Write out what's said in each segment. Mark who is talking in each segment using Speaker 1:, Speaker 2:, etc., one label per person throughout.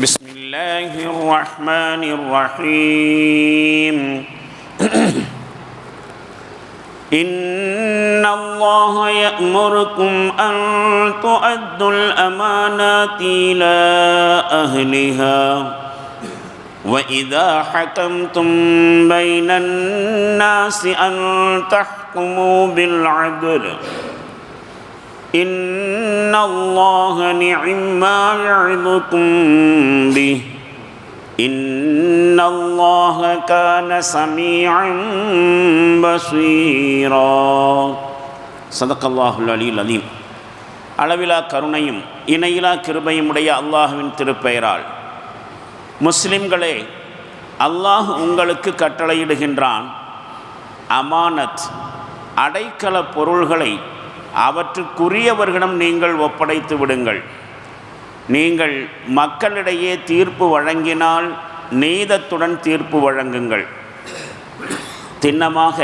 Speaker 1: بسم الله الرحمن الرحيم. إن الله يأمركم أن تؤدوا الأمانات إلى أهلها. وإذا حكمتم بين الناس أن تحكموا بالعدل. إن الله نعم ما يعظكم به إن الله كان سميعا بصيرا صدق الله العلي العظيم அளவிலா கருணையும் இணையிலா கிருபையும் உடைய அல்லாஹுவின் திருப்பெயரால் முஸ்லிம்களே அல்லாஹ் உங்களுக்கு கட்டளையிடுகின்றான் அமானத் அடைக்கல பொருள்களை அவற்றுக்குரியவர்களிடம் நீங்கள் ஒப்படைத்து விடுங்கள். நீங்கள் மக்களிடையே தீர்ப்பு வழங்கினால் நீதத்துடன் தீர்ப்பு வழங்குங்கள். திண்ணமாக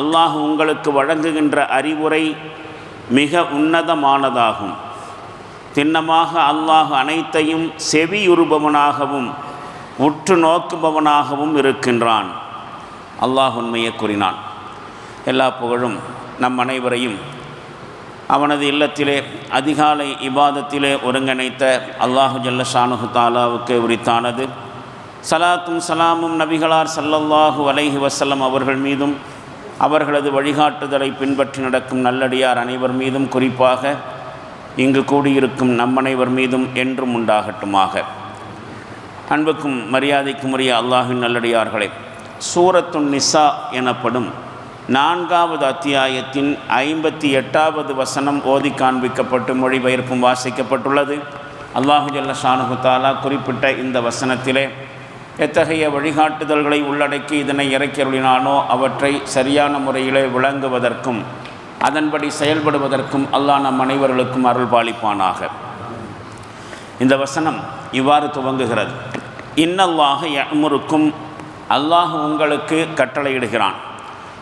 Speaker 1: அல்லாஹ் உங்களுக்கு வழங்குகின்ற அறிவுரை மிக உன்னதமானதாகும். திண்ணமாக அல்லாஹ் அனைத்தையும் செவியுறுபவனாகவும் உற்று நோக்குபவனாகவும் இருக்கின்றான். அல்லாஹ் உண்மையை கூறினான். எல்லா புகழும் நம் அனைவரையும் அவனது இல்லத்திலே அதிகாலை இபாதத்திலே ஒருங்கிணைத்த அல்லாஹு ஜல்ல ஷானுஹு தாலாவுக்கு உரித்தானது. சலாத்தும் சலாமும் நபிகளார் சல்லல்லாஹு அலைஹி வசல்லம் அவர்கள் மீதும் அவர்களது வழிகாட்டுதலை பின்பற்றி நடக்கும் நல்லடியார் அனைவர் மீதும் குறிப்பாக இங்கு கூடியிருக்கும் நம் அனைவர் மீதும் என்றும் உண்டாகட்டுமாக. அன்புக்கும் மரியாதைக்கும் உரிய அல்லாஹின் நல்லடியார்களே சூரத்துன் நிசா எனப்படும் நான்காவது அத்தியாயத்தின் ஐம்பத்தி எட்டாவது வசனம் ஓதி காண்பிக்கப்பட்டு மொழிபெயர்ப்பும் வாசிக்கப்பட்டுள்ளது. அல்லாஹு ஜல்ல குறிப்பிட்ட இந்த வசனத்திலே எத்தகைய வழிகாட்டுதல்களை உள்ளடக்கி இதனை இறக்கியருளினானோ அவற்றை சரியான முறையிலே விளங்குவதற்கும் அதன்படி செயல்படுவதற்கும் அல்லாஹ் நம் அனைவர்களுக்கும் அருள் பாலிப்பானாக இந்த வசனம் இவ்வாறு துவங்குகிறது. இன்னல்லாக யமுருக்கும் அல்லாஹ் உங்களுக்கு கட்டளையிடுகிறான்.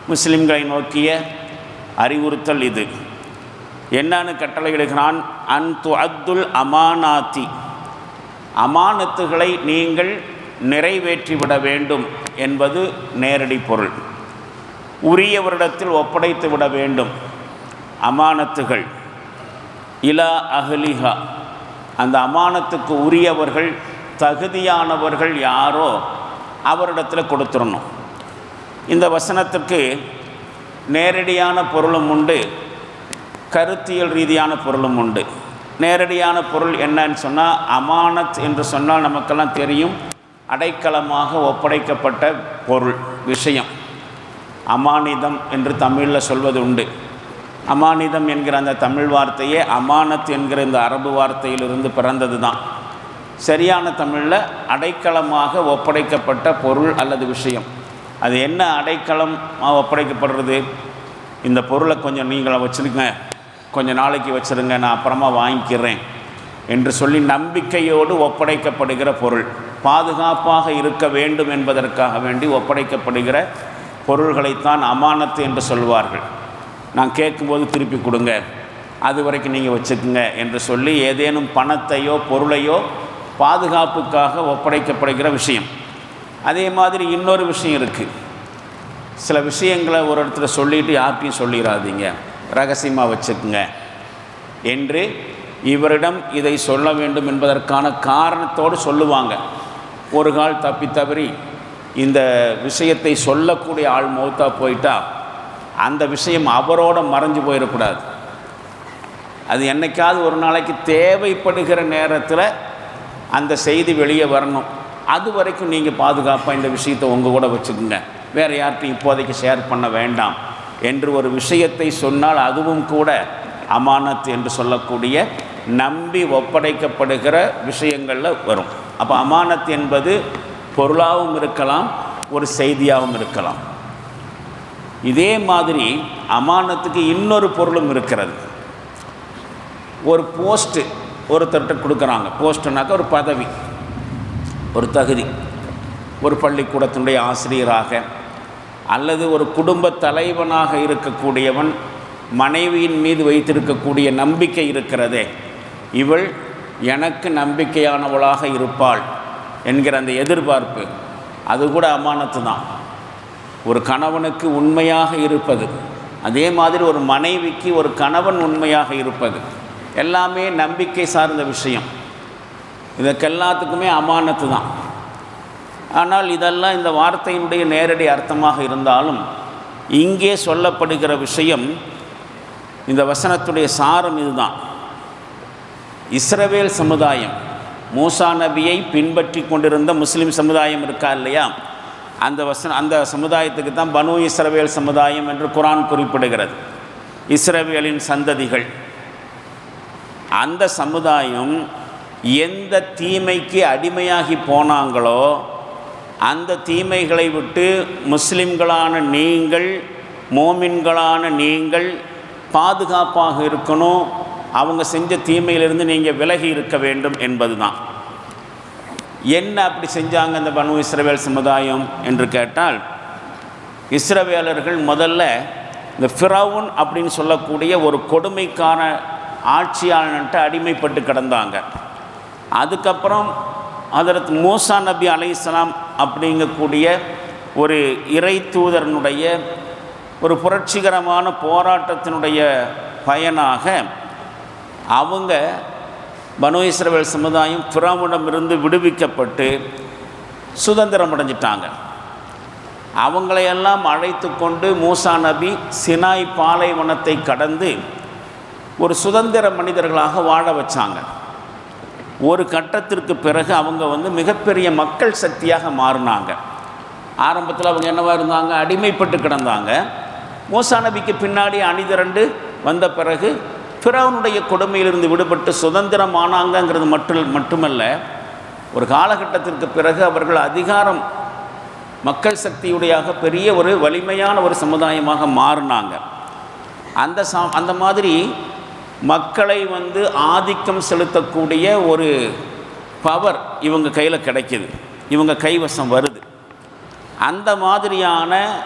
Speaker 1: முஸ்லிம்களை நோக்கிய அறிவுறுத்தல் இது. என்னன்னு கட்டளையிடுகிறான் அன் து அத்துல் அமானாத்தி. அமானத்துகளை நீங்கள் நிறைவேற்றிவிட வேண்டும் என்பது நேரடி பொருள். உரியவரிடத்தில் ஒப்படைத்து விட வேண்டும். அமானத்துகள். இலா அகலிஹா அந்த அமானத்துக்கு உரியவர்கள் தகுதியானவர்கள் யாரோ அவரிடத்தில் கொடுத்துடணும். இந்த வசனத்துக்கு நேரடியான பொருளும் உண்டு கருத்தியல் ரீதியான பொருளும் உண்டு. நேரடியான பொருள் என்னன்னு சொன்னால் அமானத் என்று சொன்னால் நமக்கெல்லாம் தெரியும் அடைக்கலமாக ஒப்படைக்கப்பட்ட பொருள் விஷயம். அமானிதம் என்று தமிழில் சொல்வது உண்டு. அமானிதம் என்கிற அந்த தமிழ் வார்த்தையே அமானத் என்கிற இந்த அரபு வார்த்தையிலிருந்து பிறந்தது தான் சரியான தமிழில் அடைக்கலமாக ஒப்படைக்கப்பட்ட பொருள் அல்லது விஷயம். அது என்ன அடைக்கலம் ஒப்படைக்கப்படுறது? இந்த பொருளை கொஞ்சம் நீங்களை வச்சுருங்க. கொஞ்சம் நாளைக்கு வச்சுருங்க. நான் அப்புறமா வாங்கிக்கிறேன் என்று சொல்லி நம்பிக்கையோடு ஒப்படைக்கப்படுகிற பொருள். பாதுகாப்பாக இருக்க வேண்டும் என்பதற்காக வேண்டி ஒப்படைக்கப்படுகிற பொருள்களைத்தான் அமானத்து என்று சொல்வார்கள் நான் கேட்கும்போது திருப்பி கொடுங்க. அது வரைக்கும் நீங்கள் வச்சுக்குங்க என்று சொல்லி ஏதேனும் பணத்தையோ பொருளையோ பாதுகாப்புக்காக ஒப்படைக்கப்படுகிற விஷயம். அதே மாதிரி இன்னொரு விஷயம் இருக்குது சில விஷயங்களை ஒரு இடத்துல சொல்லிவிட்டு யார்கிட்டையும் சொல்லிடாதீங்க ரகசியமாக வச்சுக்குங்க. என்று இவரிடம் இதை சொல்ல வேண்டும் என்பதற்கான காரணத்தோடு சொல்லுவாங்க. ஒரு கால் தப்பி தவறி இந்த விஷயத்தை சொல்லக்கூடிய ஆள் மௌத்தா போயிட்டா அந்த விஷயம் அவரோட மறைஞ்சு போயிடக்கூடாது. அது என்னைக்காவது ஒரு நாளைக்கு தேவைப்படுகிற நேரத்தில் அந்த செய்தி வெளியே வரணும். அது வரைக்கும் நீங்கள் பாதுகாப்பாக இந்த விஷயத்தை உங்கள் கூட வச்சுக்கோங்க வேறு யார்கிட்டையும் இப்போதைக்கு ஷேர் பண்ண வேண்டாம் என்று ஒரு விஷயத்தை சொன்னால் அதுவும் கூட அமானத் என்று சொல்லக்கூடிய நம்பி ஒப்படைக்கப்படுகிற விஷயங்களில் வரும். அப்போ அமானத் என்பது பொருளாகவும் இருக்கலாம் ஒரு செய்தியாகவும் இருக்கலாம். இதே மாதிரி அமானத்துக்கு இன்னொரு பொருளும் இருக்கிறது. ஒரு போஸ்ட்டு ஒருத்தர்கிட்ட கொடுக்குறாங்க. போஸ்ட்டுனாக்கா ஒரு பதவி. ஒரு தகுதி. ஒரு பள்ளிக்கூடத்தினுடைய ஆசிரியராக அல்லது ஒரு குடும்ப தலைவனாக இருக்கக்கூடியவன் மனைவியின் மீது வைத்திருக்கக்கூடிய நம்பிக்கை இருக்கிறதே. இவள் எனக்கு நம்பிக்கையானவளாக இருப்பாள் என்கிற அந்த எதிர்பார்ப்பு அது கூட அமானத்து தான். ஒரு கணவனுக்கு உண்மையாக இருப்பது அதே மாதிரி ஒரு மனைவிக்கு ஒரு கணவன் உண்மையாக இருப்பது எல்லாமே நம்பிக்கை சார்ந்த விஷயம். இதற்கெல்லாத்துக்குமே அமானத்து தான். ஆனால் இதெல்லாம் இந்த வார்த்தையினுடைய நேரடி அர்த்தமாக இருந்தாலும் இங்கே சொல்லப்படுகிற விஷயம் இந்த வசனத்துடைய சாரம் இதுதான். இஸ்ரவேல் சமுதாயம் மூசா நபியை பின்பற்றி கொண்டிருந்த முஸ்லீம் சமுதாயம் இருக்கா இல்லையா? அந்த வசன அந்த சமுதாயத்துக்கு தான் பனு இஸ்ரவேல் சமுதாயம் என்று குரான் குறிப்பிடுகிறது. இஸ்ரவேலின் சந்ததிகள். அந்த சமுதாயம் எந்த தீமைக்கு அடிமையாகி போனாங்களோ அந்த தீமைகளை விட்டு முஸ்லிம்களான நீங்கள் மோமின்களான நீங்கள் பாதுகாப்பாக இருக்கணும். அவங்க செஞ்ச தீமையிலிருந்து நீங்கள் விலகி இருக்க வேண்டும் என்பது தான் என்ன அப்படி செஞ்சாங்க இந்த பனு இஸ்ரவேல் சமுதாயம் என்று கேட்டால் இஸ்ரவேலர்கள் முதல்ல இந்த ஃபிரவுன் அப்படின்னு சொல்லக்கூடிய ஒரு கொடுமைக்கான ஆட்சியாளன்ட்டு அடிமைப்பட்டு கிடந்தாங்க. அதுக்கப்புறம் அதற்கு மூசா நபி அலைஹிஸ்ஸலாம் அப்படிங்கக்கூடிய ஒரு இறை தூதரனுடைய ஒரு புரட்சிகரமான போராட்டத்தினுடைய பயனாக அவங்க பனு இஸ்ரவேல் சமுதாயம் ஃபிராவுடமிருந்து விடுவிக்கப்பட்டு சுதந்திரம் அடைஞ்சிட்டாங்க. அவங்களையெல்லாம் அழைத்து கொண்டு மூசா நபி சினாய் பாலைவனத்தை கடந்து ஒரு சுதந்திர மனிதர்களாக வாழ வச்சாங்க. ஒரு கட்டத்திற்கு பிறகு அவங்க வந்து மிகப்பெரிய மக்கள் சக்தியாக மாறினாங்க. ஆரம்பத்தில் அவங்க என்னவாக இருந்தாங்க? அடிமைப்பட்டு கிடந்தாங்க. மூசா நபிக்கு பின்னாடி அணிதிரண்டு வந்த பிறகு பிறவனுடைய கொடுமையிலிருந்து விடுபட்டு சுதந்திரம் ஆனாங்கங்கிறது மட்டும் மட்டுமல்ல ஒரு காலகட்டத்திற்கு பிறகு அவர்கள் அதிகாரம் மக்கள் சக்தியுடையாக பெரிய ஒரு வலிமையான ஒரு சமுதாயமாக மாறினாங்க. அந்த சா அந்த மாதிரி மக்களை வந்து ஆதிக்கம் செலுத்தக்கூடிய ஒரு பவர் இவங்க கையில் கிடைக்கிது. இவங்க கைவசம் வருது. அந்த மாதிரியான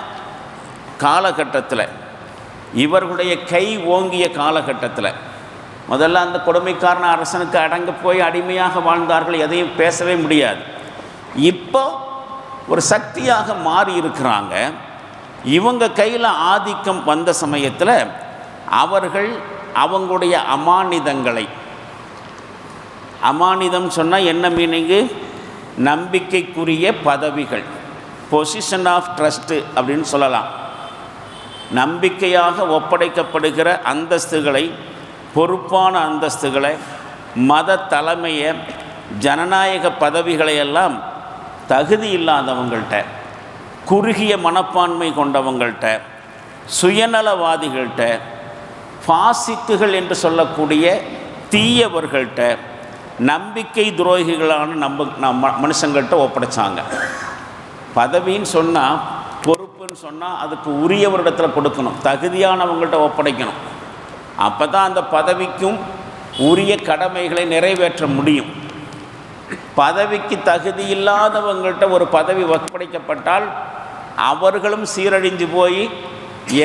Speaker 1: காலகட்டத்தில் இவர்களுடைய கை ஓங்கிய காலகட்டத்தில் முதல்ல அந்த கொடுமைக்காரன அரசனுக்கு அடங்க போய் அடிமையாக வாழ்ந்தார்கள் எதையும் பேசவே முடியாது. இப்போ ஒரு சக்தியாக மாறி இருக்கிறாங்க. இவங்க கையில் ஆதிக்கம் வந்த சமயத்தில் அவர்கள் அவங்களுடைய அமானிதங்களை. அமானிதம் சொன்னால் என்ன மீனிங்கு நம்பிக்கைக்குரிய பதவிகள். பொசிஷன் ஆஃப் ட்ரஸ்ட்டு அப்படின்னு சொல்லலாம். நம்பிக்கையாக ஒப்படைக்கப்படுகிற அந்தஸ்துகளை பொறுப்பான அந்தஸ்துகளை மத தலைமையை ஜனநாயக பதவிகளை எல்லாம் தகுதி இல்லாதவங்கள்ட்ட குறுகிய மனப்பான்மை கொண்டவங்கள்ட்ட சுயநலவாதிகள்கிட்ட ஃபாசிக்குகள் என்று சொல்லக்கூடிய தீயவர்கள்ட்ட நம்பிக்கை துரோகிகளான நம்ப நம்ம மனுஷங்கள்கிட்ட ஒப்படைச்சாங்க. பதவின்னு சொன்னால் பொறுப்புன்னு சொன்னால் அதுக்கு உரியவரிடத்தில் கொடுக்கணும். தகுதியானவங்கள்ட்ட ஒப்படைக்கணும். அப்போ தான் அந்த பதவிக்கும் உரிய கடமைகளை நிறைவேற்ற முடியும். பதவிக்கு தகுதி இல்லாதவங்கள்ட்ட ஒரு பதவி ஒப்படைக்கப்பட்டால் அவர்களும் சீரழிஞ்சு போய்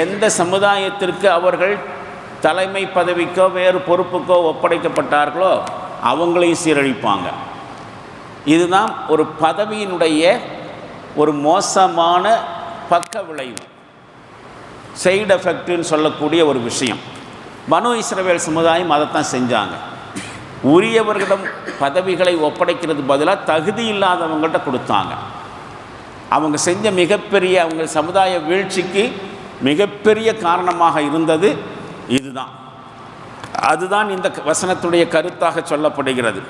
Speaker 1: எந்த சமுதாயத்திற்கு அவர்கள் தலைமை பதவிக்கோ வேறு பொறுப்புக்கோ ஒப்படைக்கப்பட்டார்களோ அவங்களையும் சீரழிப்பாங்க. இதுதான் ஒரு பதவியினுடைய ஒரு மோசமான பக்க விளைவு. சைடு எஃபெக்ட்னு சொல்லக்கூடிய ஒரு விஷயம். மனு இஸ்ரவேல் சமுதாயம் அதைத்தான் செஞ்சாங்க. உரியவர்களிடம் பதவிகளை ஒப்படைக்கிறது பதிலாக தகுதி இல்லாதவங்கள்ட்ட கொடுத்தாங்க. அவங்க செஞ்ச மிகப்பெரிய அவங்க சமுதாய வீழ்ச்சிக்கு மிகப்பெரிய காரணமாக இருந்தது இதுதான். அதுதான் இந்த வசனத்துடைய கருத்தாக சொல்லப்படுகிறது.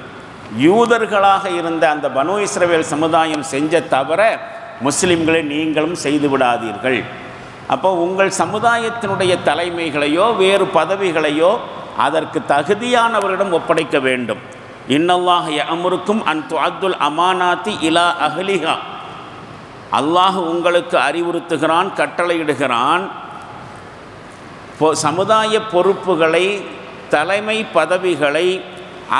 Speaker 1: யூதர்களாக இருந்த அந்த பனு இஸ்ரவேல் சமுதாயம் செஞ்ச தவிர முஸ்லிம்களை நீங்களும் செய்து விடாதீர்கள். அப்போ உங்கள் சமுதாயத்தினுடைய தலைமைகளையோ வேறு பதவிகளையோ அதற்கு தகுதியானவரிடம் ஒப்படைக்க வேண்டும். இன்னல்லாஹ் அமருக்கும் அன் அப்துல் அமானாத்தி இலா அஹ்லிஹா. அல்லாஹ் உங்களுக்கு அறிவுறுத்துகிறான் கட்டளையிடுகிறான். சமுதாய பொறுப்புகளை தலைமை பதவிகளை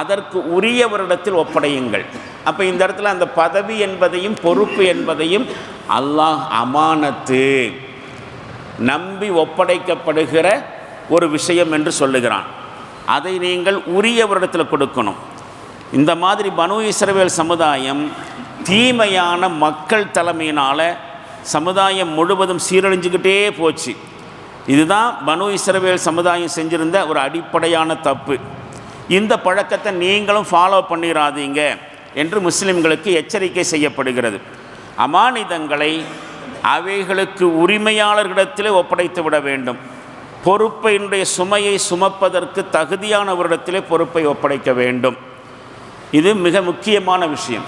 Speaker 1: அதற்கு உரியவரிடத்தில் ஒப்படையுங்கள். அப்போ இந்த இடத்துல அந்த பதவி என்பதையும் பொறுப்பு என்பதையும் அல்லாஹ் அமானத்து நம்பி ஒப்படைக்கப்படுகிற ஒரு விஷயம் என்று சொல்லுகிறான். அதை நீங்கள் உரியவரிடத்தில் கொடுக்கணும். இந்த மாதிரி பனு இஸ்ரவேல் சமுதாயம் தீமையான மக்கள் தலைமையினால் சமுதாயம் முழுவதும் சீரழிஞ்சுக்கிட்டே போச்சு. இதுதான் பனு இஸ்ரவேல் சமுதாயம் செஞ்சிருந்த ஒரு அடிப்படையான தப்பு. இந்த பழக்கத்தை நீங்களும் ஃபாலோ பண்ணிடாதீங்க என்று முஸ்லிம்களுக்கு எச்சரிக்கை செய்யப்படுகிறது. அமானிதங்களை அவைகளுக்கு உரிமையாளர்களிடத்திலே ஒப்படைத்து விட வேண்டும். பொறுப்பினுடைய சுமையை சுமப்பதற்கு தகுதியானவரிடத்திலே பொறுப்பை ஒப்படைக்க வேண்டும். இது மிக முக்கியமான விஷயம்.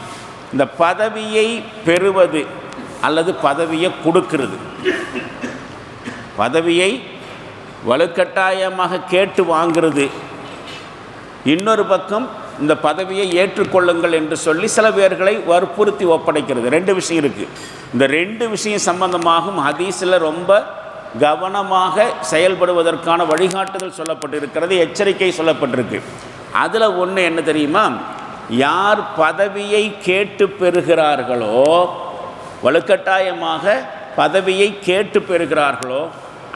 Speaker 1: இந்த பதவியை பெறுவது அல்லது பதவியை கொடுக்கிறது. பதவியை வலுக்கட்டாயமாக கேட்டு வாங்கிறது. இன்னொரு பக்கம் இந்த பதவியை ஏற்றுக்கொள்ளுங்கள் என்று சொல்லி சில பேர்களை வற்புறுத்தி ஒப்படைக்கிறது. ரெண்டு விஷயம் இருக்குது இந்த ரெண்டு விஷயம் சம்பந்தமாகவும் ஹதீஸில் ரொம்ப கவனமாக செயல்படுவதற்கான வழிகாட்டுதல் சொல்லப்பட்டிருக்கிறது எச்சரிக்கை சொல்லப்பட்டிருக்கு. அதில் ஒன்று என்ன தெரியுமா? யார் பதவியை கேட்டு பெறுகிறார்களோ வலுக்கட்டாயமாக பதவியை கேட்டு பெறுகிறார்களோ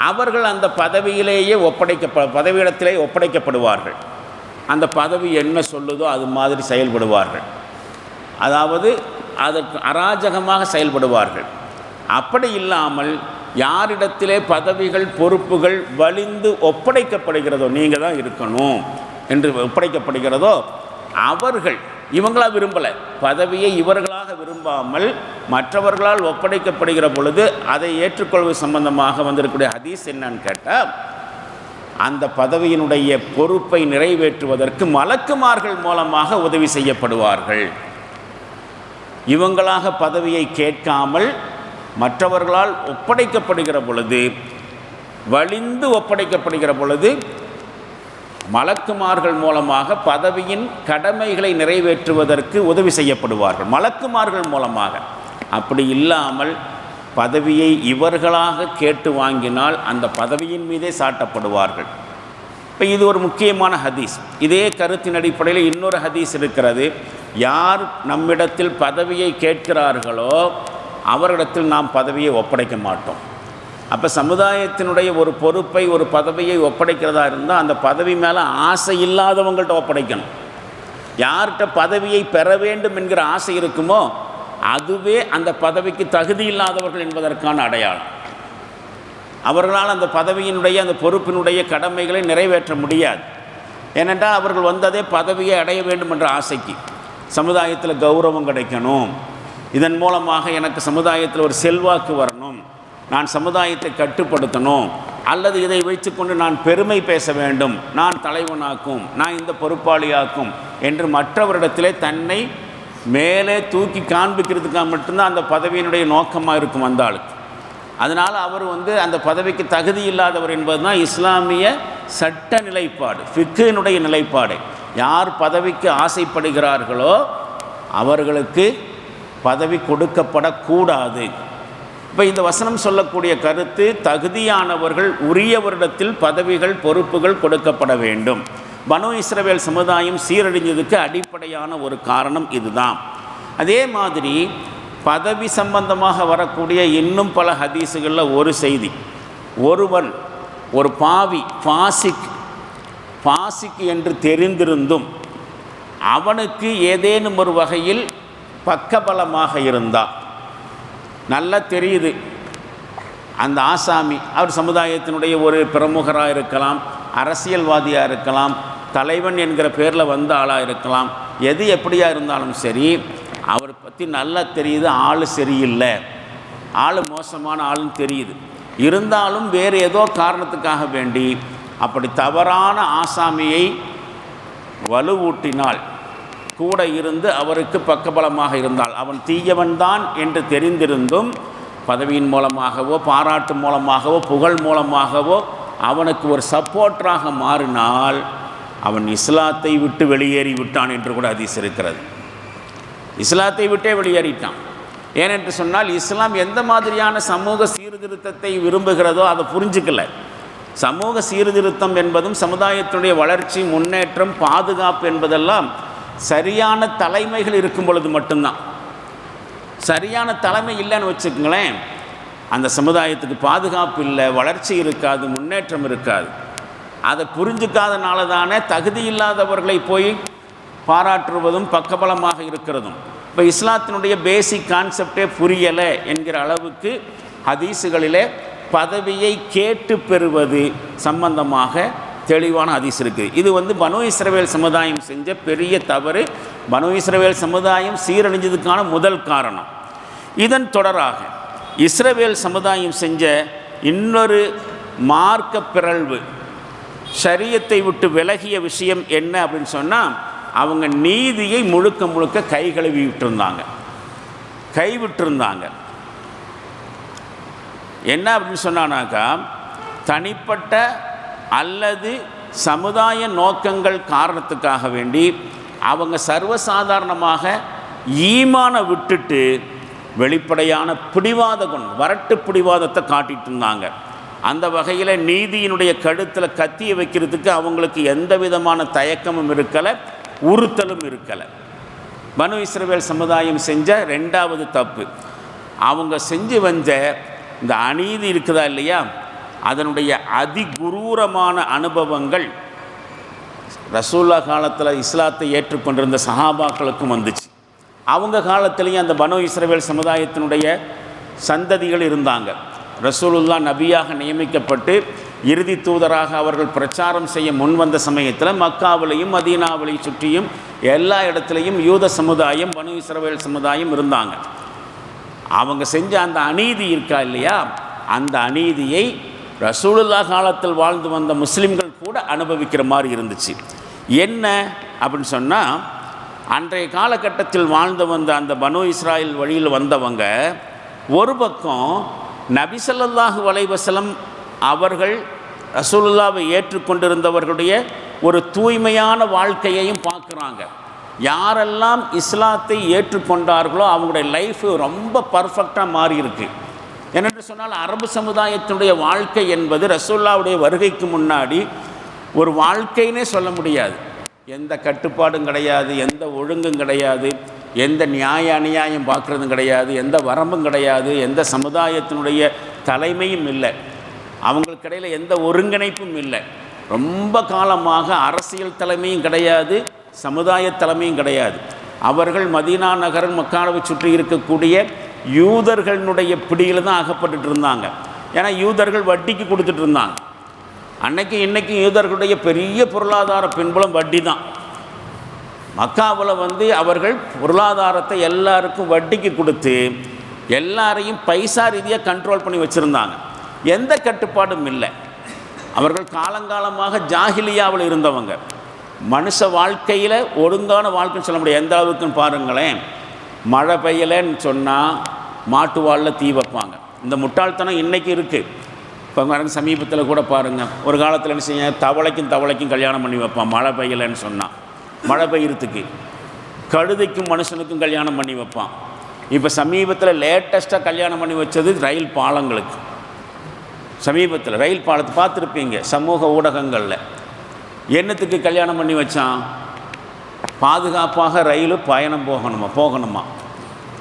Speaker 1: அவர்கள் அந்த பதவியிலேயே ஒப்படைக்க பதவியிடத்திலே ஒப்படைக்கப்படுவார்கள். அந்த பதவி என்ன சொல்லுதோ அது மாதிரி செயல்படுவார்கள். அதாவது அதற்கு அராஜகமாக செயல்படுவார்கள். அப்படி இல்லாமல் யாரிடத்திலே பதவிகள் பொறுப்புகள் வலிந்து ஒப்படைக்கப்படுகிறதோ நீங்கள் தான் இருக்கணும் என்று ஒப்படைக்கப்படுகிறதோ அவர்கள் இவங்களாக விரும்பலை. பதவியை இவர்களாக விரும்பாமல் மற்றவர்களால் ஒப்படைக்கப்படுகிற பொழுது அதை ஏற்றுக்கொள்வது சம்பந்தமாக வந்திருக்கக்கூடிய ஹதீஸ் என்னன்னு கேட்டால் அந்த பதவியினுடைய பொறுப்பை நிறைவேற்றுவதற்கு மலக்குமார்கள் மூலமாக உதவி செய்யப்படுவார்கள். இவங்களாக பதவியை கேட்காமல் மற்றவர்களால் ஒப்படைக்கப்படுகிற பொழுது வலிந்து ஒப்படைக்கப்படுகிற பொழுது மலக்குமார்கள் மூலமாக பதவியின் கடமைகளை நிறைவேற்றுவதற்கு உதவி செய்யப்படுவார்கள். மலக்குமார்கள் மூலமாக. அப்படி இல்லாமல் பதவியை இவர்களாக கேட்டு வாங்கினால் அந்த பதவியின் மீதே சாட்டப்படுவார்கள். இப்போ இது ஒரு முக்கியமான ஹதீஸ். இதே கருத்தின் அடிப்படையில் இன்னொரு ஹதீஸ் இருக்கிறது. யார் நம்மிடத்தில் பதவியை கேட்கிறார்களோ அவரிடத்தில் நாம் பதவியை ஒப்படைக்க மாட்டோம். அப்போ சமுதாயத்தினுடைய ஒரு பொறுப்பை ஒரு பதவியை ஒப்படைக்கிறதா இருந்தால் அந்த பதவி மேலே ஆசை இல்லாதவங்கள்ட்ட ஒப்படைக்கணும். யார்கிட்ட பதவியை பெற வேண்டும் என்கிற ஆசை இருக்குமோ அதுவே அந்த பதவிக்கு தகுதி இல்லாதவர்கள் என்பதற்கான அடையாளம். அவர்களால் அந்த பதவியினுடைய அந்த பொறுப்பினுடைய கடமைகளை நிறைவேற்ற முடியாது. ஏனென்றால் அவர்கள் வந்ததே பதவியை அடைய வேண்டும் என்ற ஆசைக்கு. சமுதாயத்தில் கௌரவம் கிடைக்கணும். இதன் மூலமாக எனக்கு சமுதாயத்தில் ஒரு செல்வாக்கு வர நான் சமுதாயத்தை கட்டுப்படுத்தணும் அல்லது இதை வைத்துக்கொண்டு நான் பெருமை பேச வேண்டும் நான் தலைவனாக்கும் நான் இந்த பொறுப்பாளியாக்கும் என்று மற்றவரிடத்திலே தன்னை மேலே தூக்கி காண்பிக்கிறதுக்காக மட்டும்தான் அந்த பதவியினுடைய நோக்கமாக இருக்கும் அந்த ஆளுக்கு. அதனால் அவர் வந்து அந்த பதவிக்கு தகுதி இல்லாதவர் என்பது தான் இஸ்லாமிய சட்ட நிலைப்பாடு ஃபிக்கினுடைய நிலைப்பாடு. யார் பதவிக்கு ஆசைப்படுகிறார்களோ அவர்களுக்கு பதவி கொடுக்கப்படக்கூடாது. இப்போ இந்த வசனம் சொல்லக்கூடிய கருத்து தகுதியானவர்கள் உரியவரிடத்தில் பதவிகள் பொறுப்புகள் கொடுக்கப்பட வேண்டும். பனு இஸ்ரவேல் சமுதாயம் சீரழிஞ்சதுக்கு அடிப்படையான ஒரு காரணம் இதுதான். அதே மாதிரி பதவி சம்பந்தமாக வரக்கூடிய இன்னும் பல ஹதீஸுகளில் ஒரு செய்தி. ஒருவன் ஒரு பாவி பாசிக் பாசிக் என்று தெரிந்திருந்தும் அவனுக்கு ஏதேனும் ஒரு வகையில் பக்கபலமாக இருந்தால் நல்லா தெரியுது. அந்த ஆசாமி அவர் சமுதாயத்தினுடைய ஒரு பிரமுகராக இருக்கலாம் அரசியல்வாதியாக இருக்கலாம் தலைவன் என்கிற பேரில் வந்த ஆளாக இருக்கலாம் எது எப்படியா இருந்தாலும் சரி அவரை பற்றி நல்லா தெரியுது ஆள் சரியில்லை. ஆள் மோசமான ஆளுன்னு தெரியுது. இருந்தாலும் வேறு ஏதோ காரணத்துக்காக வேண்டி அப்படி தவறான ஆசாமியை வலுவூட்டினால் கூட இருந்து அவருக்கு பக்கபலமாக இருந்தால் அவன் தீயவன்தான் என்று தெரிந்திருந்தும் பதவியின் மூலமாகவோ பாராட்டு மூலமாகவோ புகழ் மூலமாகவோ அவனுக்கு ஒரு சப்போர்ட்டராக மாறினால் அவன் இஸ்லாத்தை விட்டு வெளியேறி விட்டான் என்று கூட அதிஸ் இருக்கிறது இஸ்லாத்தை விட்டே வெளியேறிட்டான். ஏனென்று சொன்னால் இஸ்லாம் எந்த மாதிரியான சமூக சீர்திருத்தத்தை விரும்புகிறதோ அதை புரிஞ்சுக்கல. சமூக சீர்திருத்தம் என்பதும் சமுதாயத்தினுடைய வளர்ச்சி முன்னேற்றம் பாதுகாப்பு என்பதெல்லாம் சரியான தலைமைகள் இருக்கும் பொழுது மட்டும்தான். சரியான தலைமை இல்லைன்னு வச்சுக்கோங்களேன் அந்த சமுதாயத்துக்கு பாதுகாப்பு இல்லை வளர்ச்சி இருக்காது முன்னேற்றம் இருக்காது. அதை புரிஞ்சுக்காதனால தானே தகுதி இல்லாதவர்களை போய் பாராட்டுவதும் பக்கபலமாக இருக்கிறதும். இப்போ இஸ்லாத்தினுடைய பேசிக் கான்செப்டே புரியலை என்கிற அளவுக்கு ஹதீஸுகளிலே பதவியை கேட்டு பெறுவது சம்பந்தமாக தெளிவான ஹதீஸ் இருக்குது இது வந்து பனு இஸ்ரவேல் சமுதாயம் செஞ்ச பெரிய தவறு. பனு இஸ்ரவேல் சமுதாயம் சீரழிஞ்சதுக்கான முதல் காரணம். இதன் தொடராக இஸ்ரவேல் சமுதாயம் செஞ்ச இன்னொரு மார்க்க பிறழ்வு சரியத்தை விட்டு விலகிய விஷயம் என்ன அப்படின்னு சொன்னால் அவங்க நீதியை முழுக்க முழுக்க கை கழுவி விட்டுருந்தாங்க. கைவிட்டிருந்தாங்க என்ன அப்படின்னு சொன்னானாக்கா தனிப்பட்ட அல்லது சமுதாய நோக்கங்கள் காரணத்துக்காக வேண்டி அவங்க சர்வசாதாரணமாக ஈமான விட்டுட்டு வெளிப்படையான பிடிவாத குண் வரட்டு பிடிவாதத்தை காட்டிகிட்டு இருந்தாங்க. அந்த வகையில் நீதியினுடைய கழுத்தில் கத்தியை வைக்கிறதுக்கு அவங்களுக்கு எந்த விதமான தயக்கமும் இருக்கலை உறுத்தலும் இருக்கலை. பனு இஸ்ரவேல் சமுதாயம் செஞ்ச ரெண்டாவது தப்பு. அவங்க செஞ்சு வந்த இந்த அநீதி இருக்குதா இல்லையா? அதனுடைய அதிகுரூரமான அனுபவங்கள் ரசூல்லா காலத்தில் இஸ்லாத்தை ஏற்றுக்கொண்டிருந்த சஹாபாக்களுக்கும் வந்துச்சு. அவங்க காலத்திலையும் அந்த பனு இஸ்ரவேல் சமுதாயத்தினுடைய சந்ததிகள் இருந்தாங்க. ரசூலுல்லா நபியாக நியமிக்கப்பட்டு இறுதி தூதராக அவர்கள் பிரச்சாரம் செய்ய முன்வந்த சமயத்தில் மக்காவிலையும் மதீனாவிலையும் சுற்றியும் எல்லா இடத்துலையும் யூத சமுதாயம் பனு இஸ்ரவேல் சமுதாயம் இருந்தாங்க. அவங்க செஞ்ச அந்த அநீதி இருக்கா இல்லையா? அந்த அநீதியை ரசூலுல்லா காலத்தில் வாழ்ந்து வந்த முஸ்லீம்கள் கூட அனுபவிக்கிற மாதிரி இருந்துச்சு. என்ன அப்படின்னு சொன்னால் அன்றைய காலகட்டத்தில் வாழ்ந்து வந்த அந்த பனு இஸ்ராயல் வழியில் வந்தவங்க ஒரு பக்கம் நபிசல்லாஹு வலைவசலம் அவர்கள் ரசூலுல்லாவை ஏற்றுக்கொண்டிருந்தவர்களுடைய ஒரு தூய்மையான வாழ்க்கையையும் பார்க்குறாங்க. யாரெல்லாம் இஸ்லாத்தை ஏற்றுக்கொண்டார்களோ அவங்களுடைய லைஃப் ரொம்ப பர்ஃபெக்டாக மாறியிருக்கு. ஏனென்று சொன்னால் அரபு சமுதாயத்தினுடைய வாழ்க்கை என்பது ரசோல்லாவுடைய வருகைக்கு முன்னாடி ஒரு வாழ்க்கைன்னே சொல்ல முடியாது. எந்த கட்டுப்பாடும் கிடையாது எந்த ஒழுங்கும் கிடையாது எந்த நியாய அநியாயம் பார்க்குறதும் கிடையாது எந்த வரம்பும் கிடையாது எந்த சமுதாயத்தினுடைய தலைமையும் இல்லை. அவங்களுக்கு இடையில் எந்த ஒருங்கிணைப்பும் இல்லை. ரொம்ப காலமாக அரசியல் தலைமையும் கிடையாது சமுதாய தலைமையும் கிடையாது. அவர்கள் மதீனா நகரன் மக்கானவை சுற்றி இருக்கக்கூடிய யூதர்களுடைய பிடியில் தான் அகப்பட்டுட்டு இருந்தாங்க. ஏன்னா யூதர்கள் வட்டிக்கு கொடுத்துட்டு இருந்தாங்க. அன்னைக்கு இன்றைக்கும் யூதர்களுடைய பெரிய பொருளாதார பின்புலம் வட்டி தான் மக்காவில் வந்து அவர்கள் பொருளாதாரத்தை எல்லாருக்கும் வட்டிக்கு கொடுத்து எல்லாரையும் பைசா ரீதியாக கண்ட்ரோல் பண்ணி வச்சுருந்தாங்க. எந்த கட்டுப்பாடும் இல்லை. அவர்கள் காலங்காலமாக ஜாகிலியாவில் இருந்தவங்க. மனுஷ வாழ்க்கையில் ஒழுங்கான வாழ்க்கைன்னு சொல்ல முடியாது. எந்த அளவுக்குன்னு பாருங்களேன். மழை பெய்யலைன்னு சொன்னால் மாட்டு வாழில் தீ வைப்பாங்க. இந்த முட்டாள்தனம் இன்றைக்கி இருக்குது இப்போ பாருங்க சமீபத்தில் கூட பாருங்கள் ஒரு காலத்தில் என்ன செய்ய தவளைக்கும் தவளைக்கும் கல்யாணம் பண்ணி வைப்பான். மழை பெய்யலைன்னு சொன்னான் மழை பெய்யறதுக்கு. கழுதைக்கும் மனுஷனுக்கும் கல்யாணம் பண்ணி வைப்பான். இப்போ சமீபத்தில் லேட்டஸ்ட்டாக கல்யாணம் பண்ணி வச்சது ரயில் பாலங்களுக்கு. சமீபத்தில் ரயில் பாலத்தை பார்த்துருப்பீங்க. சமூக ஊடகங்களில். என்னத்துக்கு கல்யாணம் பண்ணி வச்சான்? பாதுகாப்பாக ரயில் பயணம் போகணுமா போகணுமா?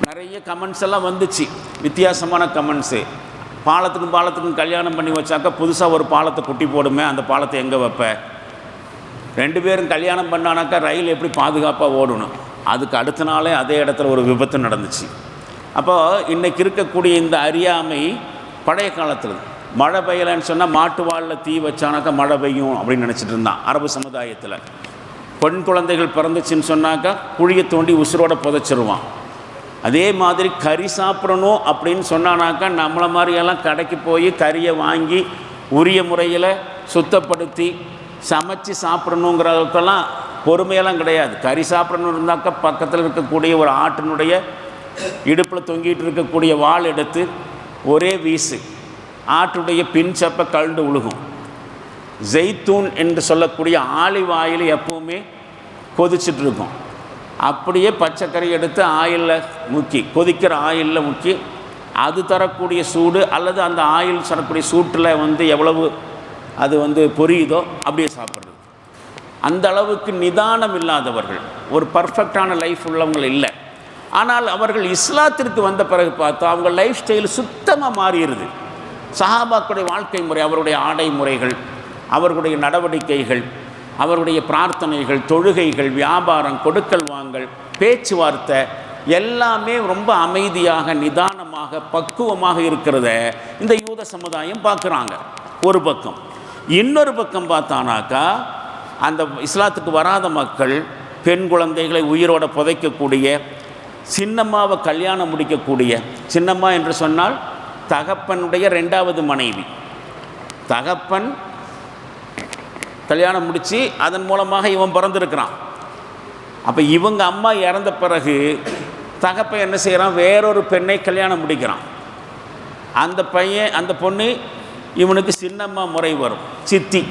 Speaker 1: நிறைய கமெண்ட்ஸ் எல்லாம் வந்துச்சு. வித்தியாசமான கமெண்ட்ஸு பாலத்துக்கும் பாலத்துக்கும் கல்யாணம் பண்ணி வச்சாக்கா புதுசாக ஒரு பாலத்தை குட்டி போடுமே அந்த பாலத்தை எங்கே வைப்ப? ரெண்டு பேரும் கல்யாணம் பண்ணானாக்கா ரயில் எப்படி பாதுகாப்பாக ஓடணும்? அதுக்கு அடுத்த நாளே அதே இடத்துல ஒரு விபத்து நடந்துச்சு. அப்போது இன்றைக்கி இருக்கக்கூடிய இந்த அறியாமை பழைய காலத்தில். மழை பெய்யலைன்னு சொன்னால் மாட்டு வாழில் தீ வச்சானாக்கா மழை பெய்யும் அப்படின்னு நினச்சிட்டு இருந்தான் அரபு சமுதாயத்தில். பெண் குழந்தைகள் பிறந்துச்சுன்னு சொன்னாக்கா குழியை தோண்டி உசுரோட புதைச்சிருவான். அதே மாதிரி கறி சாப்பிடணும் அப்படின்னு சொன்னானாக்கா நம்மளை மாதிரியெல்லாம் கடைக்கு போய் கறியை வாங்கி உரிய முறையில் சுத்தப்படுத்தி சமைச்சு சாப்பிடணுங்கிறதுக்கெல்லாம் பொறுமையெல்லாம் கிடையாது. கறி சாப்பிடணும் இருந்தாக்கா பக்கத்தில் இருக்கக்கூடிய ஒரு ஆட்டினுடைய இடுப்பில் தொங்கிட்டு இருக்கக்கூடிய வாள் எடுத்து ஒரே வீசு. ஆட்டுடைய பின் சப்பை கழுண்டு உழுகும். ஜெய்தூன் என்று சொல்லக்கூடிய ஆலிவ் ஆயில் எப்பவுமே கொதிச்சுட்டு இருக்கும் அப்படியே பச்சைக்கறி எடுத்து ஆயிலில் முக்கி கொதிக்கிற ஆயிலில் முக்கி அது தரக்கூடிய சூடு அல்லது அந்த ஆயில் தரக்கூடிய சூட்டில் வந்து எவ்வளவு அது வந்து பொரியுதோ அப்படியே சாப்பிட்றது. அந்த அளவுக்கு நிதானம் இல்லாதவர்கள் ஒரு பர்ஃபெக்டான லைஃப் உள்ளவங்க இல்லை. ஆனால் அவர்கள் இஸ்லாத்திற்கு வந்த பிறகு பார்த்தா அவங்க லைஃப் ஸ்டைல் சுத்தமாக மாறிடுது சஹாபாக்களுடைய வாழ்க்கை முறை அவருடைய ஆடை முறைகள் அவர்களுடைய நடவடிக்கைகள் அவருடைய பிரார்த்தனைகள் தொழுகைகள் வியாபாரம் கொடுக்கல் வாங்கல் பேச்சுவார்த்தை எல்லாமே ரொம்ப அமைதியாக நிதானமாக பக்குவமாக இருக்கிறத இந்த யூத சமுதாயம் பார்க்குறாங்க. ஒரு பக்கம். இன்னொரு பக்கம் பார்த்தானாக்கா அந்த இஸ்லாத்துக்கு வராத மக்கள் பெண் குழந்தைகளை உயிரோட புதைக்கக்கூடிய சின்னம்மாவை கல்யாணம் முடிக்கக்கூடிய சின்னம்மா என்று சொன்னால் தகப்பனுடைய ரெண்டாவது மனைவி. தகப்பன் கல்யாணம் முடித்து அதன் மூலமாக இவன் பிறந்திருக்கிறான். அப்போ இவங்க அம்மா இறந்த பிறகு தகப்பை என்ன செய்கிறான் வேறொரு பெண்ணை கல்யாணம் முடிக்கிறான். அந்த பையன் அந்த பொண்ணு இவனுக்கு சின்னம்மா முறை வரும். சித்தி.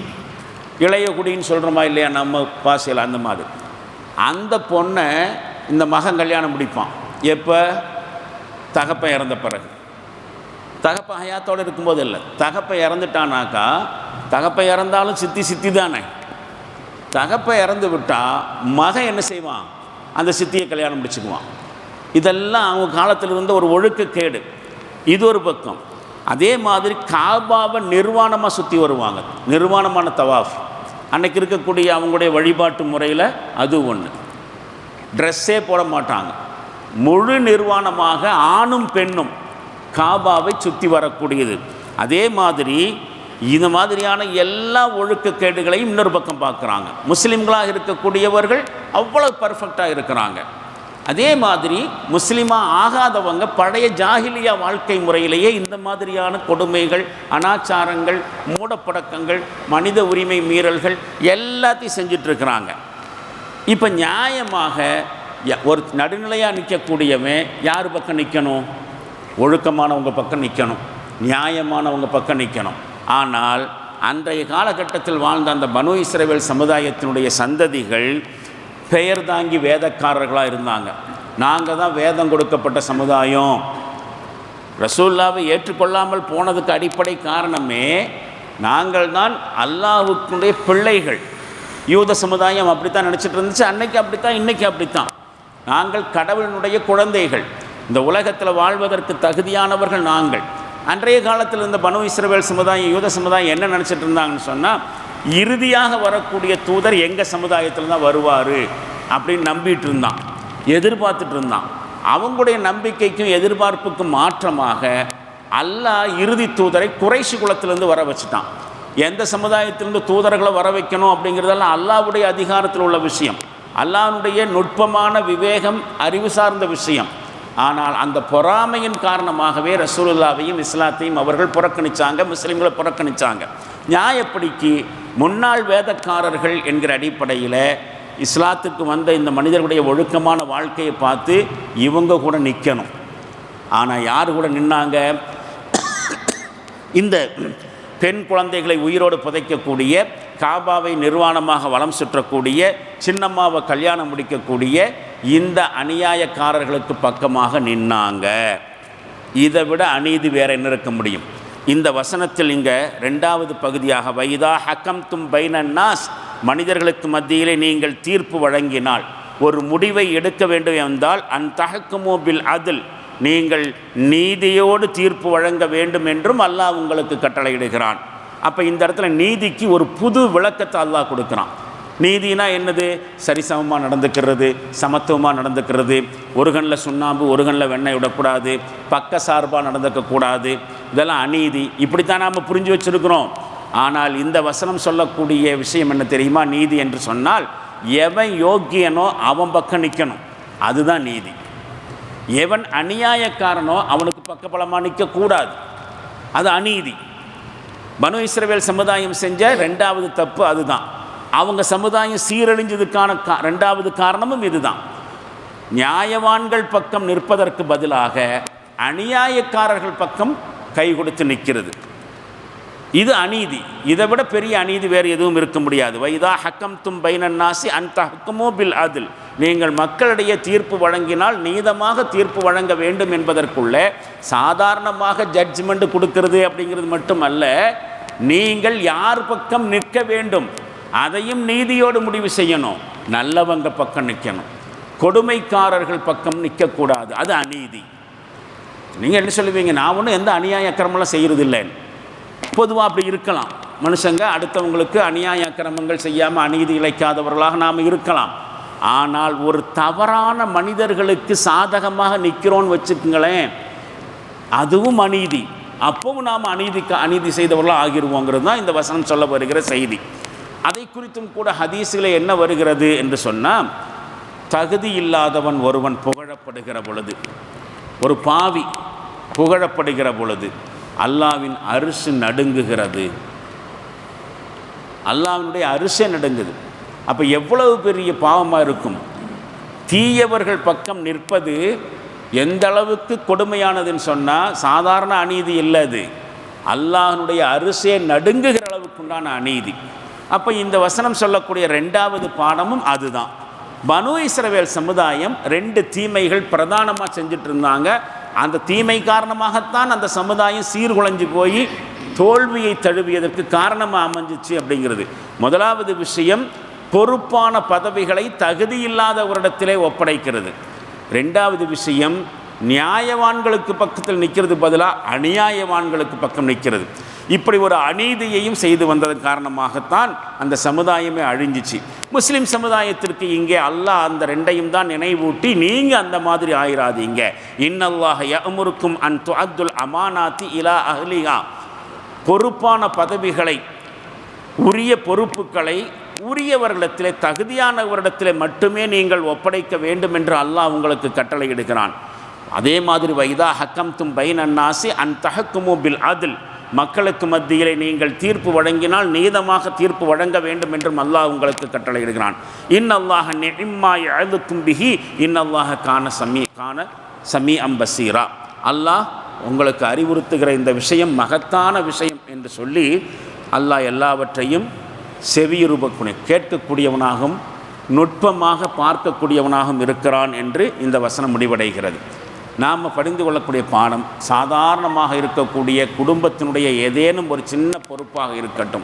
Speaker 1: இளைய குடின்னு சொல்கிறோமா இல்லையா? நம்ம பாசையில் அந்த மாதிரி. அந்த பொண்ணை இந்த மகன் கல்யாணம் முடிப்பான். எப்போ? தகப்பன் இறந்த பிறகு. தகப்பன் ஹயாத்தோடு இருக்கும்போது இல்லை. தகப்பன் இறந்துட்டானாக்கா தகப்பை இறந்தாலும் சித்தி சித்தி தானே தகப்பை இறந்து விட்டால் மகன் என்ன செய்வான்? அந்த சித்தியை கல்யாணம் முடிச்சுக்குவான். இதெல்லாம் அவங்க காலத்தில் இருந்த ஒரு ஒழுக்கக்கேடு இது ஒரு பக்கம். அதே மாதிரி காபாவை நிர்வாணமாக சுற்றி வருவாங்க. நிர்வாணமான தவாஃப். அன்னைக்கு இருக்கக்கூடிய அவங்களுடைய வழிபாட்டு முறையில் அது ஒன்று ட்ரெஸ்ஸே போட மாட்டாங்க. முழு நிர்வாணமாக ஆணும் பெண்ணும் காபாவை சுற்றி வரக்கூடியது. அதே மாதிரி இந்த மாதிரியான எல்லா ஒழுக்கக்கேடுகளையும் இன்னொரு பக்கம் பார்க்குறாங்க. முஸ்லீம்களாக இருக்கக்கூடியவர்கள் அவ்வளோ பர்ஃபெக்டாக இருக்கிறாங்க. அதே மாதிரி முஸ்லீமாக ஆகாதவங்க பழைய ஜாகிலியா வாழ்க்கை முறையிலேயே இந்த மாதிரியான கொடுமைகள் அனாச்சாரங்கள் மூடப்பழக்கங்கள் மனித உரிமை மீறல்கள் எல்லாத்தையும் செஞ்சிட்ருக்கிறாங்க. இப்போ நியாயமாக ய- ஒரு நடுநிலையாக நிற்கக்கூடியவன் யார் பக்கம் நிற்கணும் ஒழுக்கமானவங்க பக்கம் நிற்கணும் நியாயமானவங்க பக்கம் நிற்கணும் ஆனால் அன்றைய காலகட்டத்தில் வாழ்ந்த அந்த பனு இஸ்ரேவேல் சமுதாயத்தினுடைய சந்ததிகள் பெயர் தாங்கி வேதக்காரர்களாக இருந்தாங்க. நாங்கள் தான் வேதம் கொடுக்கப்பட்ட சமுதாயம். ரசூல்லாவை ஏற்றுக்கொள்ளாமல் போனதுக்கு அடிப்படை காரணமே நாங்கள் தான் அல்லாவுக்குடைய பிள்ளைகள். யூத சமுதாயம் அப்படித்தான் நினச்சிட்டு இருந்துச்சு அன்னைக்கு அப்படித்தான் இன்னைக்கு அப்படித்தான். நாங்கள் கடவுளினுடைய குழந்தைகள். இந்த உலகத்தில் வாழ்வதற்கு தகுதியானவர்கள் நாங்கள். அன்றைய காலத்தில் இருந்த பனு இஸ்ரவேல் சமுதாயம் யூத சமுதாயம் என்ன நினச்சிட்டு இருந்தாங்கன்னு சொன்னால் இறுதியாக வரக்கூடிய தூதர் எங்கள் சமுதாயத்தில் தான் வருவார் அப்படின்னு நம்பிட்டு இருந்தான் எதிர்பார்த்துட்டு இருந்தான். அவங்களுடைய நம்பிக்கைக்கும் எதிர்பார்ப்புக்கும் மாற்றமாக அல்லாஹ் இறுதி தூதரை குறைசி குலத்திலேருந்து வர வச்சுட்டான். எந்த சமுதாயத்திலிருந்து தூதர்களை வர வைக்கணும் அப்படிங்கிறதெல்லாம் அல்லாவுடைய அதிகாரத்தில் உள்ள விஷயம். அல்லாவுடைய நுட்பமான விவேகம் அறிவு சார்ந்த விஷயம். ஆனால் அந்த பொறாமையின் காரணமாகவே ரசூலுல்லாவையும் இஸ்லாத்தையும் அவர்கள் புறக்கணிச்சாங்க முஸ்லீம்களை புறக்கணிச்சாங்க. நியாயப்படிக்கு முன்னாள் வேதக்காரர்கள் என்கிற அடிப்படையில் இஸ்லாத்துக்கு வந்த இந்த மனிதர்களுடைய ஒழுக்கமான வாழ்க்கையை பார்த்து இவங்க கூட நிற்கணும் ஆனால் யார் கூட நின்னாங்க? இந்த பெண் குழந்தைகளை உயிரோடு புதைக்கக்கூடிய காபாவை நிர்வாணமாக வளம் சுற்றக்கூடிய சின்னம்மாவை கல்யாணம் முடிக்கக்கூடிய இந்த அநியாயக்காரர்களுக்கு பக்கமாக நின்னாங்க. இதை விட அநீதி வேற என்ன இருக்க முடியும்? இந்த வசனத்தில் இங்கே ரெண்டாவது பகுதியாக வைதா ஹக்கம் தும் பைனன்னாஸ் மனிதர்களுக்கு மத்தியிலே நீங்கள் தீர்ப்பு வழங்கினால் ஒரு முடிவை எடுக்க வேண்டும் என்றால் அந் தகக்குமோ பில் அதில். நீங்கள் நீதியோடு தீர்ப்பு வழங்க வேண்டும் என்றும் அல்லாஹ் உங்களுக்கு கட்டளையிடுகிறான். அப்போ இந்த இடத்துல நீதிக்கு ஒரு புது விளக்கத்தை அல்லாஹ் கொடுக்குறான். நீதினா என்னது? சரிசமமாக நடந்துக்கிறது சமத்துவமாக நடந்துக்கிறது. ஒரு கண்ணில் சுண்ணாம்பு ஒரு கண்ணில் வெண்ணெய் விடக்கூடாது. பக்க சார்பாக நடந்துக்கக்கூடாது இதெல்லாம் அநீதி. இப்படித்தான் நாம் புரிஞ்சு வச்சுருக்கிறோம். ஆனால் இந்த வசனம் சொல்லக்கூடிய விஷயம் என்ன தெரியுமா? நீதி என்று சொன்னால் எவன் யோக்கியனோ அவன் பக்கம் நிற்கணும் அதுதான் நீதி. எவன் அநியாயக்காரனோ அவனுக்கு பக்கபலமாக நிற்கக்கூடாது அது அநீதி. பனு இஸ்ரவேல் சமுதாயம் செஞ்ச ரெண்டாவது தப்பு அதுதான். அவங்க சமுதாயம் சீரழிஞ்சதுக்கான கா ரெண்டாவது காரணமும் இதுதான். நியாயவான்கள் பக்கம் நிற்பதற்கு பதிலாக அநியாயக்காரர்கள் பக்கம் கை கொடுத்து நிற்கிறது. இது அநீதி. இதை விட பெரிய அநீதி வேறு எதுவும் இருக்க முடியாது. வைதா ஹக்கம் தும் பைனன்னாசி அந்த ஹக்கமோ பில் அதில். நீங்கள் மக்களிடையே தீர்ப்பு வழங்கினால் நீதமாக தீர்ப்பு வழங்க வேண்டும் என்பதற்குள்ளே சாதாரணமாக ஜட்ஜ்மெண்ட் கொடுக்கிறது அப்படிங்கிறது மட்டுமல்ல நீங்கள் யார் பக்கம் நிற்க வேண்டும்? அதையும் நீதியோடு முடிவு செய்யணும். நல்லவங்க பக்கம் நிற்கணும் கொடுமைக்காரர்கள் பக்கம் நிற்கக்கூடாது அது அநீதி. நீங்கள் என்ன சொல்லுவீங்க? நான் ஒன்றும் எந்த அநியாய அக்கிரமெல்லாம் செய்கிறது இல்லைன்னு பொதுவாக அப்படி இருக்கலாம். மனுஷங்க அடுத்தவங்களுக்கு அநியாய அக்கிரமங்கள் செய்யாமல் அநீதி இழைக்காதவர்களாக நாம் இருக்கலாம். ஆனால் ஒரு தவறான மனிதர்களுக்கு சாதகமாக நிற்கிறோன்னு வச்சுக்கோங்களேன். அதுவும் அநீதி. அப்பவும் நாம் அநீதிக்கு அநீதி செய்தவர்களாக ஆகிடுவோங்கிறது தான் இந்த வசனம் சொல்ல வருகிற செய்தி. அதை குறித்தும் கூட ஹதீஸில் என்ன வருகிறது என்று சொன்னால் தகுதி இல்லாதவன் ஒருவன் புகழப்படுகிற பொழுது ஒரு பாவி புகழப்படுகிற பொழுது அல்லாவின் அரிசு நடுங்குகிறது. அல்லாவினுடைய அரிசே நடுங்குது. அப்போ எவ்வளவு பெரிய பாவமாக இருக்கும்? தீயவர்கள் பக்கம் நிற்பது எந்த அளவுக்கு கொடுமையானதுன்னு சொன்னால் சாதாரண அநீதி இல்லை அது. அல்லாஹனுடைய அரிசே நடுங்குகிற அளவுக்கு உண்டான அநீதி. அப்போ இந்த வசனம் சொல்லக்கூடிய ரெண்டாவது பாடமும் அதுதான். பனு இஸ்ரவேல் சமுதாயம் ரெண்டு தீமைகள் பிரதானமாக செஞ்சுட்டு இருந்தாங்க அந்த தீமை காரணமாகத்தான் அந்த சமுதாயம் சீர்குலைஞ்சு போய் தோல்வியை தழுவியதற்கு காரணமாக அமைஞ்சிச்சு அப்படிங்கிறது. முதலாவது விஷயம் பொறுப்பான பதவிகளை தகுதியில்லாதவரிடத்திலே ஒப்படைக்கிறது. ரெண்டாவது விஷயம் நியாயவான்களுக்கு பக்கத்தில் நிற்கிறது பதிலாக அநியாயவான்களுக்கு பக்கம் நிற்கிறது இப்படி ஒரு அநீதியையும் செய்து வந்ததன் காரணமாகத்தான் அந்த சமுதாயமே அழிஞ்சிச்சு. முஸ்லீம் சமுதாயத்திற்கு இங்கே அல்லாஹ் அந்த ரெண்டையும் தான் நினைவூட்டி நீங்கள் அந்த மாதிரி ஆயிராதீங்க. இன்னல்லாஹ யமுருக்கும் அன் துஅத்துல் அமானாத்தி இலா அஹ்லியா பொறுப்பான பதவிகளை உரிய பொறுப்புகளை உரியவர்களிடத்திலே தகுதியானவரிடத்திலே மட்டுமே நீங்கள் ஒப்படைக்க வேண்டும் என்று அல்லாஹ் உங்களுக்கு கட்டளையிடுகிறான். அதே மாதிரி வைதா ஹக்கம் தும் பைன் அன்னாசி அன் தஹக்குமு பில் அதில். மக்களுக்கு மத்தியிலே நீங்கள் தீர்ப்பு வழங்கினால் நீதமாக தீர்ப்பு வழங்க வேண்டும் என்றும் அல்லாஹ் உங்களுக்கு கட்டளையிடுகிறான். இன் அல்லாஹ நெம்மா எழுதுக்கும் பிஹி இன் அல்லாஹ சமீ காண சமீ அம்பசீரா அல்லாஹ் உங்களுக்கு அறிவுறுத்துகிற இந்த விஷயம் மகத்தான விஷயம் என்று சொல்லி அல்லாஹ் எல்லாவற்றையும் செவியுறுபக்குணி கேட்கக்கூடியவனாகவும் நுட்பமாக பார்க்கக்கூடியவனாகவும் இருக்கிறான் என்று இந்த வசனம் முடிவடைகிறது. நாம் படிந்து கொள்ளக்கூடிய பாடம் சாதாரணமாக இருக்கக்கூடிய குடும்பத்தினுடைய ஏதேனும் ஒரு சின்ன பொறுப்பாக இருக்கட்டும்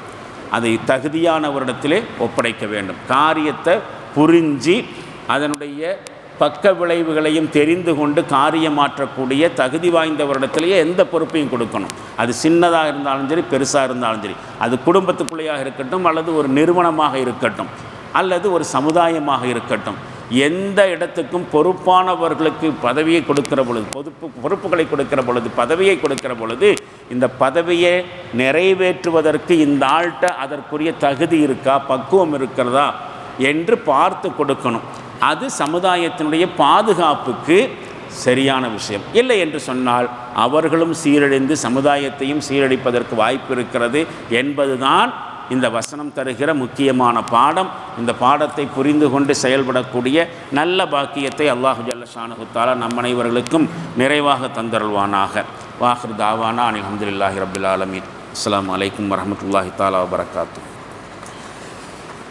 Speaker 1: அதை தகுதியானவரிடத்திலே ஒப்படைக்க வேண்டும். காரியத்தை புரிஞ்சு அதனுடைய பக்க விளைவுகளையும் தெரிந்து கொண்டு காரியமாற்றக்கூடிய தகுதி வாய்ந்தவரிடத்திலேயே எந்த பொறுப்பையும் கொடுக்கணும். அது சின்னதாக இருந்தாலும் சரி பெருசாக இருந்தாலும் சரி. அது குடும்பத்துக்குள்ளேயாக இருக்கட்டும் அல்லது ஒரு நிறுவனமாக இருக்கட்டும் அல்லது ஒரு சமுதாயமாக இருக்கட்டும். எந்த இடத்துக்கும் பொறுப்பானவர்களுக்கு பதவியை கொடுக்கிற பொழுது பொறுப்பு பொறுப்புகளை கொடுக்கிற பொழுது பதவியை கொடுக்கிற பொழுது இந்த பதவியை நிறைவேற்றுவதற்கு இந்த ஆள்கிட்ட அதற்குரிய தகுதி இருக்கா பக்குவம் இருக்கிறதா என்று பார்த்து கொடுக்கணும். அது சமுதாயத்தினுடைய பாதுகாப்புக்கு சரியான விஷயம். இல்லை என்று சொன்னால் அவர்களும் சீரழிந்து சமுதாயத்தையும் சீரழிப்பதற்கு வாய்ப்பு இருக்கிறது என்பதுதான் இந்த வசனம் தருகிற முக்கியமான பாடம் இந்த பாடத்தை புரிந்து கொண்டு செயல்படக்கூடிய நல்ல பாக்கியத்தை அல்லாஹு ஜல்லஷானுத்தாலா நம் அனைவர்களுக்கும் நிறைவாக தந்தருள்வானாக. வாஹர் தாவானா அனில் அஹமதுல்லாஹி ரபில் ஆலமீன். அஸ்லாம் வலைக்கம் வரமத்துல்லாஹி தாலா வபரகாத்து